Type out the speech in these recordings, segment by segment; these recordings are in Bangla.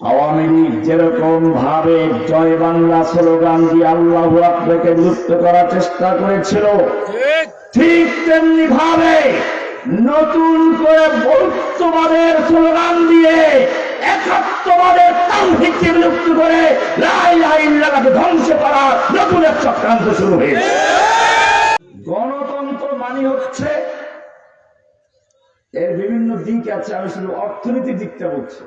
আওয়ামী লীগ যেরকম ভাবে জয় বাংলা স্লোগান দিয়ে আল্লাহ আপনাকে লুপ্ত করার চেষ্টা করেছিল ঠিক। তেমনি ভাবে নতুন করে বৌদ্ধবাদের স্লোগান দিয়ে একাত্মবাদের তান্ত্রিককে বিলুপ্ত করে লাই লাইন লাগাকে ধ্বংস করা নতুন এক চক্রান্ত শুরু হয়েছে। গণতন্ত্র মানে হচ্ছে এর বিভিন্ন দিক আছে আমি শুধু অর্থনীতির দিকটা বলছি।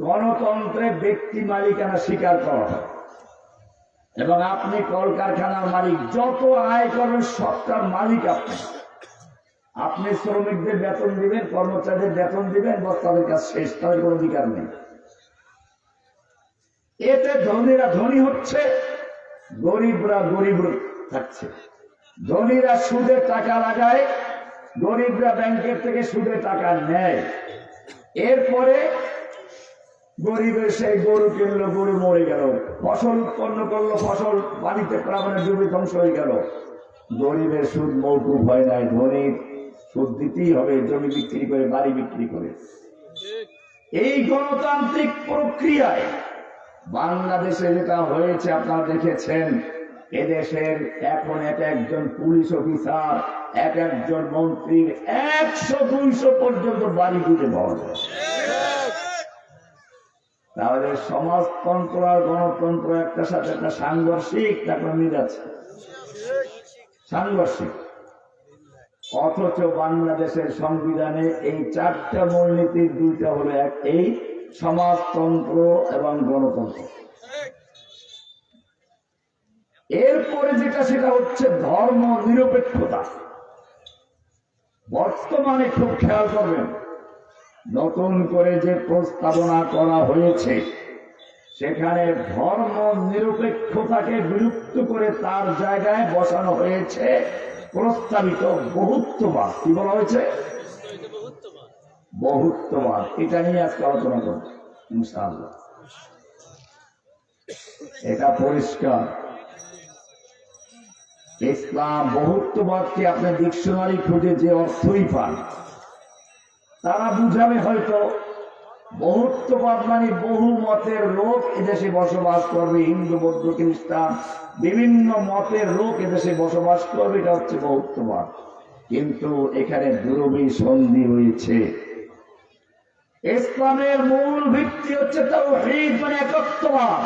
গণতন্ত্রে ব্যক্তি মালিকানা স্বীকার করা এবং আপনি কলকারখানার মালিক, যত আয় করবেন, সবটার মালিক আপনি। আপনি শ্রমিকদের বেতন দিবেন, কর্মচারীদের বেতন দিবেন বস তাদের কাছে শেষ, তাদের কোনো অধিকার নেই। এতে ধনীরা ধনী হচ্ছে, গরিবরা গরিব থাকছে। ধনীরা সুদে টাকা লাগায়, গরিবরা ব্যাংকের থেকে সুদে টাকা নেয়। এরপরে গরিবের সেই গরু কিনলো, গরু মরে গেল। ফসল উৎপন্ন করল, ফসল পানিতে প্লাবনে ডুবে ধ্বংস হয়ে গেল। গরিবের সুদ মৌকুব হয় নাই, ধনীর সুদ দিতেই হবে, জমি বিক্রি করে, বাড়ি বিক্রি করে। এই গণতান্ত্রিক প্রক্রিয়ায় বাংলাদেশে যেটা হয়েছে, আপনারা দেখেছেন, এদেশের এখন এক একজন পুলিশ অফিসার, এক একজন মন্ত্রীর একশো, দুইশো পর্যন্ত বাড়ি দিতে পাওয়া যায়। তাহলে সমাজতন্ত্র আর গণতন্ত্র একটা সাথে একটা সাংঘর্ষিক একটা মিল আছে? সাংঘর্ষিক। অথচ বাংলাদেশের সংবিধানে এই চারটা মূলনীতির দুইটা হলো এক, এই সমাজতন্ত্র এবং গণতন্ত্র। এরপরে যেটা সেটা হচ্ছে ধর্ম নিরপেক্ষতা বর্তমানে খুব খেয়াল করবেন নতুন করে যে প্রস্তাবনা করা হয়েছে, সেখানে ধর্ম নিরপেক্ষতাকে বিলুপ্ত করে তার জায়গায় বসানো হয়েছে প্রস্তাবিত বহুত্ববাদ। কি বলা হয়েছে? বহুত্ববাদ। এটা নিয়ে আজকে আলোচনা করব এটা পরিষ্কার। ইসলাম বহুত্ববাদকে আপনি ডিকশনারি খুঁজে যে অর্থই পান তারা বুঝাবে হয়তো বহুত্ববাদ মানে বহু মতের লোক এদেশে বসবাস করবে, হিন্দু, বৌদ্ধ, খ্রিস্টান, বিভিন্ন মতের লোক এদেশে বসবাস করবে, এটা হচ্ছে বহুত্ববাদ কিন্তু এখানে দুরবি সন্ধি হয়েছে। ইসলামের মূল ভিত্তি হচ্ছে তাও মানে একত্ববাদ।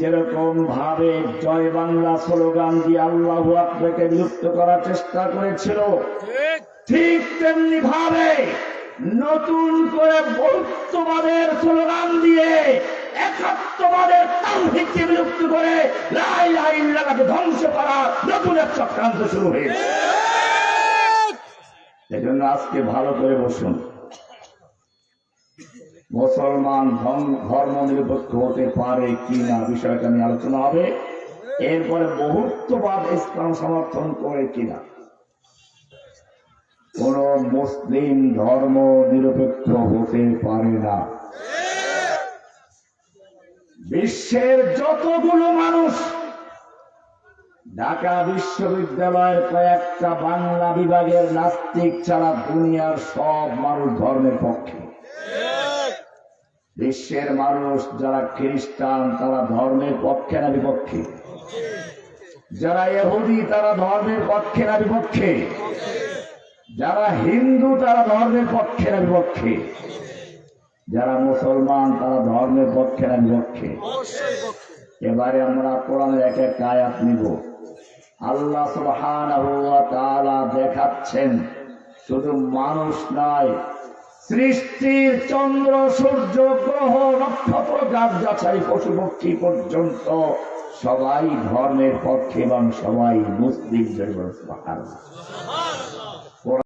যেরকম ভাবে জয় বাংলা স্লোগান দিয়ে আল্লাহ আপনাকে বিলুপ্ত করার চেষ্টা করেছিল ঠিক। তেমনি ভাবে নতুন করে বৌদ্ধবাদের স্লোগান দিয়ে একাত্মবাদের তান্ত্রিককে বিলুপ্ত করে লাই লাইন লাগাকে ধ্বংস করা নতুন এক চক্রান্ত শুরু হয়েছে। এজন্য আজকে ভালো করে বসুন। মুসলমান ধর্ম নিরপেক্ষ হতে পারে কি না বিষয়টা নিয়ে আলোচনা হবে। এরপরে বহুত্ববাদ ইসলাম সমর্থন করে কিনা? কোন মুসলিম ধর্ম নিরপেক্ষ হতে পারে না। বিশ্বের যতগুলো মানুষ, ঢাকা বিশ্ববিদ্যালয়ের কয়েকটা বাংলা বিভাগের নাস্তিক ছাড়া দুনিয়ার সব মানুষ ধর্মের পক্ষে। বিশ্বের মানুষ যারা খ্রিস্টান, তারা ধর্মের পক্ষে না বিপক্ষে? যারা এহুদি তারা ধর্মের পক্ষে না বিপক্ষে? যারা হিন্দু, তারা ধর্মের পক্ষে না বিপক্ষে? যারা মুসলমান, তারা ধর্মের পক্ষে না বিপক্ষে? এবারে আমরা কোরআনের এক এক আয়াত নিব। আল্লাহ সুবহানাহু ওয়া তাআলা দেখাচ্ছেন, শুধু মানুষ নয় সৃষ্টির চন্দ্র, সূর্য, গ্রহ নক্ষত্র গাছ যাচাই পশু পক্ষী পর্যন্ত। সবাই ধর্মের পক্ষে এবং সবাই মুসলিম জয় সুবহানাল্লাহ